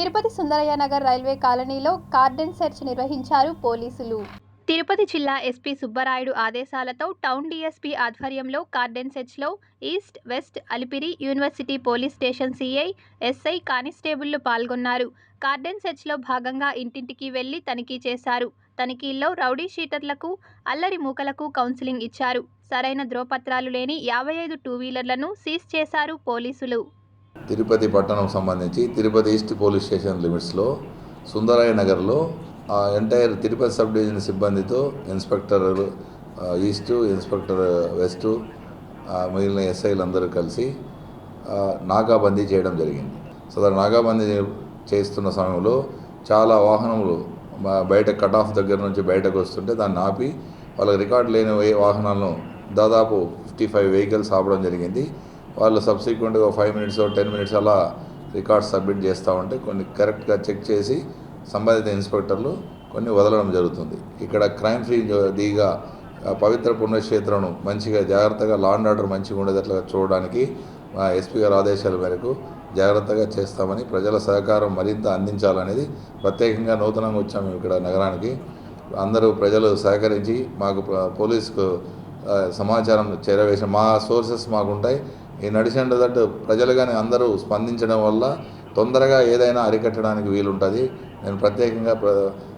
Tirupati Sundarayya Nagar railway కాలనీలో cordon search నిర్వహించారు పోలీసులు. తిరుపతి జిల్లా ఎస్పీ సుబ్బరాయుడు ఆదేశాలతో టౌన్ డీఎస్పీ ఆధ్వర్యంలో cordon సెర్చ్లో east west Alipiri university police station CI SI కానిస్టేబుళ్ళు పాల్గొన్నారు. కార్డెన్ సెర్చ్లో భాగంగా ఇంటింటికి వెళ్ళి తనిఖీ చేశారు. తనిఖీల్లో రౌడీ షీటర్లకు అల్లరి మూకలకు కౌన్సిలింగ్ ఇచ్చారు. సరైన ధ్రువపత్రాలు లేని యాభై ఐదు టూ వీలర్లను సీజ్ చేశారు పోలీసులు. తిరుపతి పట్టణం సంబంధించి తిరుపతి ఈస్ట్ పోలీస్ స్టేషన్ లిమిట్స్లో సుందరయ్య నగర్లో ఆ ఎంటైర్ తిరుపతి సబ్ డివిజన్ సిబ్బందితో ఇన్స్పెక్టర్ ఈస్ట్ ఇన్స్పెక్టర్ వెస్ట్ మిగిలిన ఎస్ఐలు అందరూ కలిసి నాకాబందీ చేయడం జరిగింది. సో దాని నాకాబందీ చేస్తున్న సమయంలో చాలా వాహనములు బయట కట్ ఆఫ్ దగ్గర నుంచి బయటకు వస్తుంటే దాన్ని ఆపి వాళ్ళకి రికార్డు లేని వాహనాలను దాదాపు ఫిఫ్టీ ఫైవ్ వెహికల్స్ ఆపడం జరిగింది. వాళ్ళు సబ్సిక్వెంట్గా ఫైవ్ మినిట్స్ టెన్ మినిట్స్ అలా రికార్డ్స్ సబ్మిట్ చేస్తూ ఉంటే కొన్ని కరెక్ట్గా చెక్ చేసి సంబంధిత ఇన్స్పెక్టర్లు కొన్ని వదలడం జరుగుతుంది. ఇక్కడ క్రైమ్ ఫ్రీ డీగా పవిత్ర పుణ్యక్షేత్రం మంచిగా జాగ్రత్తగా లా అండ్ ఆర్డర్ మంచిగా ఉండేటట్లుగా చూడడానికి మా ఎస్పీ గారి ఆదేశాల మేరకు జాగ్రత్తగా చేస్తామని ప్రజల సహకారం మరింత అందించాలనేది ప్రత్యేకంగా నూతనంగా వచ్చాము ఇక్కడ నగరానికి. అందరూ ప్రజలు సహకరించి మాకు పోలీసుకు సమాచారం చేరవేసిన మా సోర్సెస్ మాకుంటాయి. ఈ నడిచిన ప్రజలు కానీ అందరూ స్పందించడం వల్ల తొందరగా ఏదైనా అరికట్టడానికి వీలుంటుంది. నేను ప్రత్యేకంగా ప్ర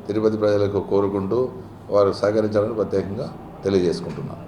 తిరుపతి ప్రజలకు కోరుకుంటూ వారు సహకరించాలని ప్రత్యేకంగా తెలియజేసుకుంటున్నాను.